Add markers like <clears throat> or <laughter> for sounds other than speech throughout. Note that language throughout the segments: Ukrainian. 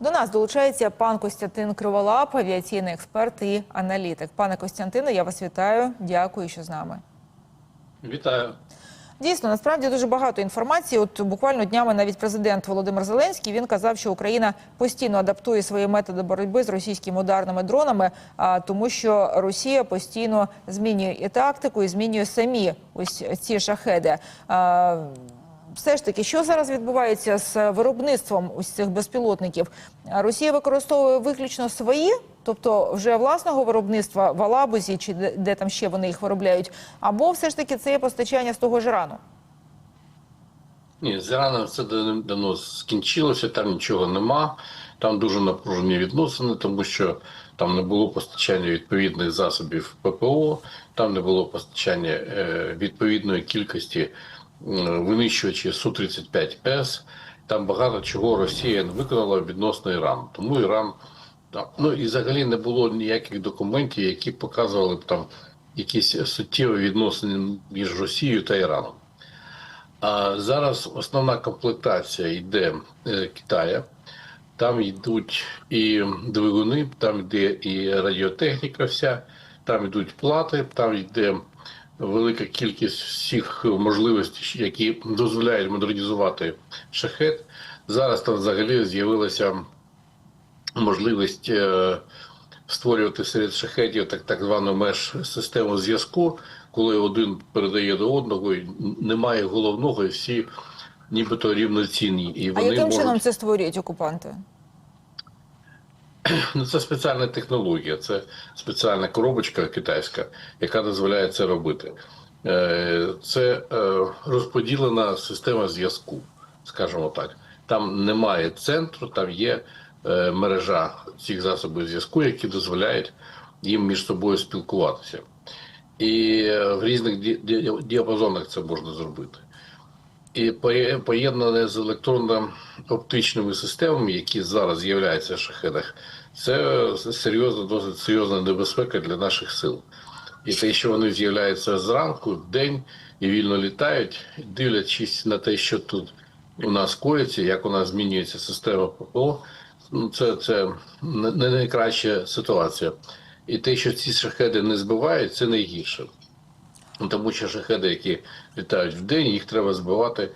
До нас долучається пан Костянтин Криволап, авіаційний експерт і аналітик. Пане Костянтине, я вас вітаю. Дякую, що з нами. Вітаю. Дійсно, насправді дуже багато інформації. От буквально днями навіть президент Володимир Зеленський він казав, що Україна постійно адаптує свої методи боротьби з російськими ударними дронами, а тому, що Росія постійно змінює і тактику, і змінює самі ось ці шахеди. А, все ж таки, що зараз відбувається з виробництвом ось цих безпілотників? Росія використовує виключно свої, тобто вже власного виробництва в Алабузі чи де, де там ще вони їх виробляють, або все ж таки це є постачання з того ж Ірану? Ні, з Іраном це дав- давно скінчилося, там нічого нема. Там дуже напружені відносини, тому що там не було постачання відповідних засобів ППО, там не було постачання е, відповідної кількості е, винищувачів Су-35С. Там багато чого Росія не виконала відносно Ірану. Тому Іран ну і взагалі не було ніяких документів, які показували б там якісь суттєві відносини між Росією та Іраном. А зараз основна комплектація йде е, Китая. Там йдуть і двигуни, там йде і радіотехніка, вся, там йдуть плати, там йде велика кількість всіх можливостей, які дозволяють модернізувати шахет. Зараз там взагалі з'явилася можливість е, створювати серед шахетів так, так звану меж-систему зв'язку, коли один передає до одного, і немає головного, і всі нібито рівноцінні. І А яким можуть... чином це створюють окупанти? <clears throat> Ну, це спеціальна технологія, це спеціальна коробочка китайська, яка дозволяє це робити. Е, Це е, розподілена система зв'язку, скажімо так. Там немає центру, там є е, мережа цих засобів зв'язку, які дозволяють їм між собою спілкуватися. І в різних ді- ді- діапазонах це можна зробити. І поє- поєднане з електронно-оптичними системами, які зараз з'являються в шахедах, це серйозна, досить серйозна небезпека для наших сил. І те, що вони з'являються зранку, в день і вільно літають, дивлячись на те, що тут у нас коїться, як у нас змінюється система ППО, ну, це, це не найкраща ситуація. І те, що ці шахеди не збивають, це найгірше. Ну, Тому що шахеди, які літають в день, їх треба збивати.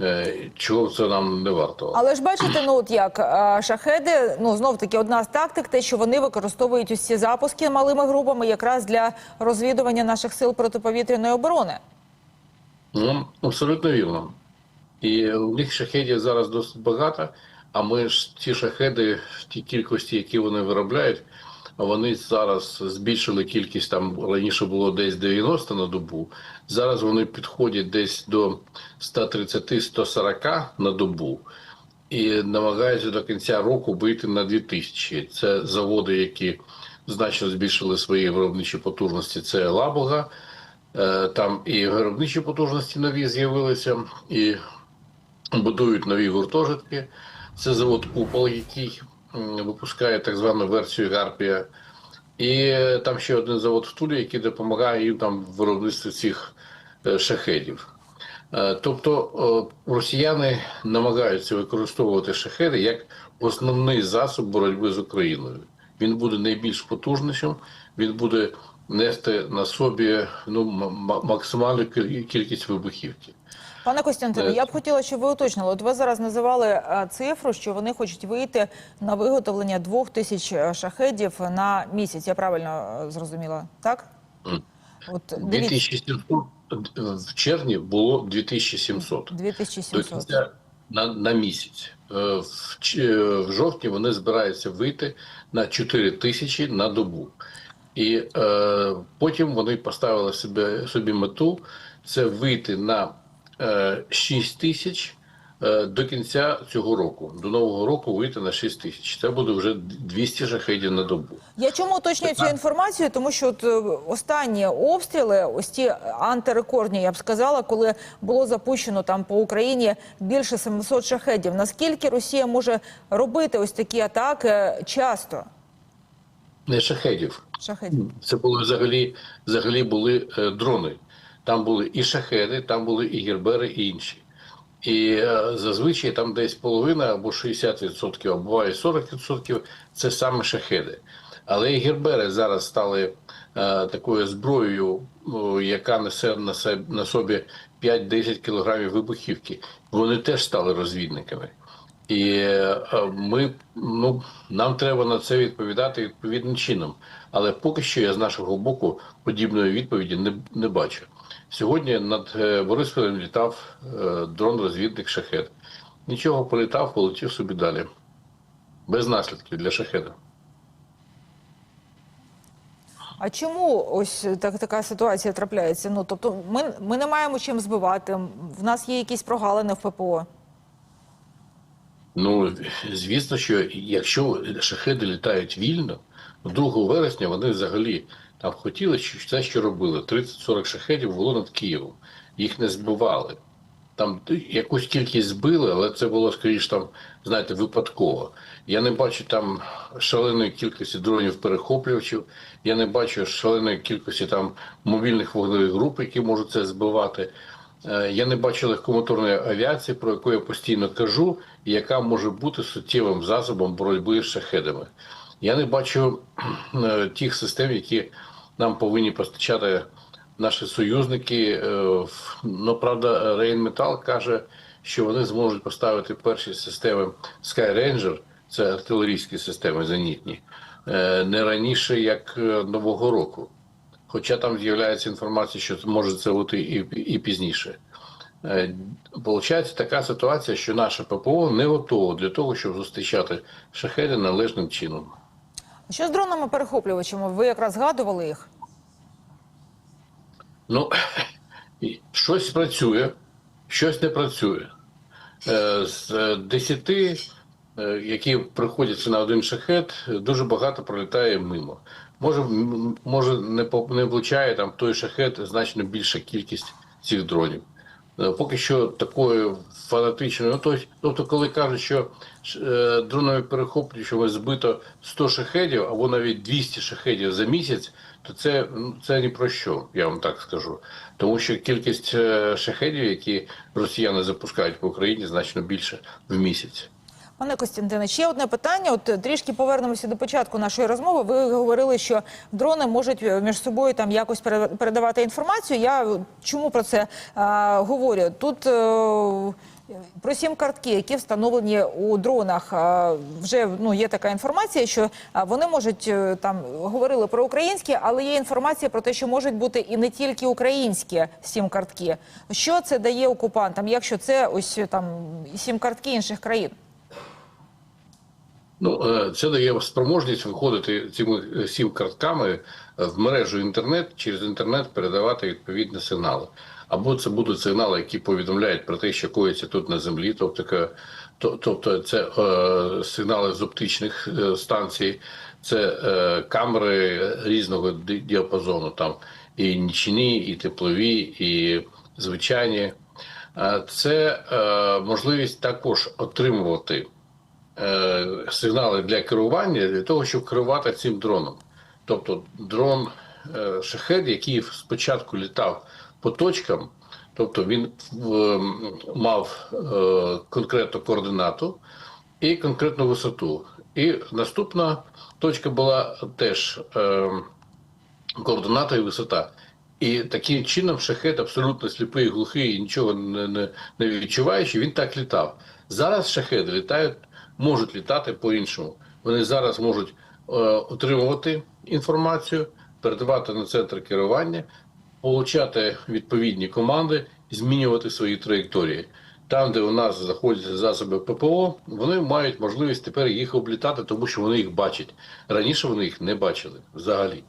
Е, Чого це нам не варто? Але ж бачите, ну от як шахеди, ну знов таки одна з тактик, те, що вони використовують усі запуски малими групами, якраз для розвідування наших сил протиповітряної оборони. Ну, абсолютно вірно. І у них шахедів зараз досить багато, а ми ж ці шахеди в тій кількості, які вони виробляють, вони зараз збільшили кількість там раніше було десь 90 на добу. Зараз вони підходять десь до 130-140 на добу і намагаються до кінця року вийти на 2000. Це заводи, які значно збільшили свої виробничі потужності. Це Лабуга, Е, Там і виробничі потужності нові з'явилися, і будують нові гуртожитки. Це завод Купол, який випускає так звану версію Гарпія. І там ще один завод в Тулі, який допомагає їм там в виробництві цих е, шахедів. Е, Тобто е, росіяни намагаються використовувати шахеди як основний засоб боротьби з Україною. Він буде найбільш потужнішим, він буде нести на собі ну, максимальну кількість вибухівки. Пане Костянтине, Е. я б хотіла, щоб ви уточнили. От ви зараз називали цифру, що вони хочуть вийти на виготовлення двох тисяч е, шахедів на місяць. Я правильно е, зрозуміла, так? От дивіться, 2700 в червні було 2700. До 2700. кінця на, на місяць. Е, В, е, в жовтні вони збираються вийти на 4 тисячі на добу. І е, потім вони поставили собі, собі мету це вийти на е, 6 тисяч е, до кінця цього року. До нового року вийти на 6 тисяч. Це буде вже 200 шахедів на добу. Я чому уточнюю цю інформацію? Тому що от, е, останні обстріли, ось ті антирекордні, я б сказала, коли було запущено там по Україні більше 700 шахедів. Наскільки Росія може робити ось такі атаки часто? Не шахедів. Шахедів. Це були взагалі, взагалі були е, дрони. Там були і шахеди, там були і гербери, і інші. І е, зазвичай там десь половина або 60%, а буває 40% це саме шахеди. Але і гербери зараз стали е, такою зброєю, яка несе на, себе, на собі 5-10 кілограмів вибухівки. Вони теж стали розвідниками. І е, ми, ну, нам треба на це відповідати відповідним чином. Але поки що я з нашого боку подібної відповіді не, не бачу. Сьогодні над е, Борисполем літав е, дрон-розвідник шахет. Нічого політав, полетів собі далі. Без наслідків для шахеда. А чому ось так, така ситуація трапляється? Ну тобто, ми, ми не маємо чим збивати. В нас є якісь прогалини в ППО. Ну, звісно, що якщо шахеди літають вільно, 2 вересня вони взагалі там хотіли що все, що робили. 30-40 шахедів було над Києвом. Їх не збивали. Там якусь кількість збили, але це було скоріш там, знаєте, випадково. Я не бачу там шаленої кількості дронів перехоплювачів. Я не бачу шаленої кількості там мобільних вогневих груп, які можуть це збивати. Е, Я не бачу легкомоторної авіації, про яку я постійно кажу, і яка може бути суттєвим засобом боротьби з шахедами. Я не бачу е, тих систем, які нам повинні постачати наші союзники. Е, Ну, правда, Рейнметал каже, що вони зможуть поставити перші системи Sky Ranger, це артилерійські системи зенітні, е, не раніше як е, Нового року. Хоча там з'являється інформація, що може це бути і, і пізніше. Получається така ситуація, що наше ППО не готово для того, щоб зустрічати шахеди належним чином. Що з дронами перехоплювачами? Ви якраз згадували їх? Ну, <clears throat> щось працює, щось не працює. Е, З е, десяти, е, які приходяться на один шахет, дуже багато пролітає мимо. Може, може не, не влучає там той шахет значно більша кількість цих дронів. Е, Поки що такої фанатичної, ну, тобто, коли кажуть, що е, дронові перехоплювачами збито 100 шахедів або навіть 200 шахедів за місяць, то це, ну, це ні про що, я вам так скажу. Тому що кількість е, шахедів, які росіяни запускають по Україні, значно більше в місяць. Пане Костянтине, ще одне питання. От е, трішки повернемося до початку нашої розмови. Ви говорили, що дрони можуть е, між собою там якось пере- передавати інформацію. Я е, чому про це а, говорю? Тут е, про сім картки, які встановлені у дронах. а, вже ну є така інформація, що вони можуть там говорили про українські, але є інформація про те, що можуть бути і не тільки українські сім картки. Що це дає окупантам, якщо це ось там сім картки інших країн? Ну, е, це дає спроможність виходити цими е, сім картками е, в мережу інтернет, через інтернет передавати відповідні сигнали. Або це будуть сигнали, які повідомляють про те, що коїться тут на землі, тобто, тобто це е, сигнали з оптичних станцій, це е, камери різного діапазону, там і нічні, і теплові, і звичайні. Це е, можливість також отримувати е, сигнали для керування для того, щоб керувати цим дроном. Тобто дрон е, шахед, який спочатку літав по точкам, тобто він мав е, конкретну координату і конкретну висоту. І наступна точка була теж е, координата і висота. І таким чином шахет абсолютно сліпий, глухий нічого не, не, не відчуваючи, він так літав. Зараз шахеди літають, можуть літати по-іншому. Вони зараз можуть е, отримувати інформацію, передавати на центр керування, получати відповідні команди, змінювати свої траєкторії. Там, де у нас знаходяться засоби ППО, вони мають можливість тепер їх облітати, тому що вони їх бачать. Раніше вони їх не бачили взагалі.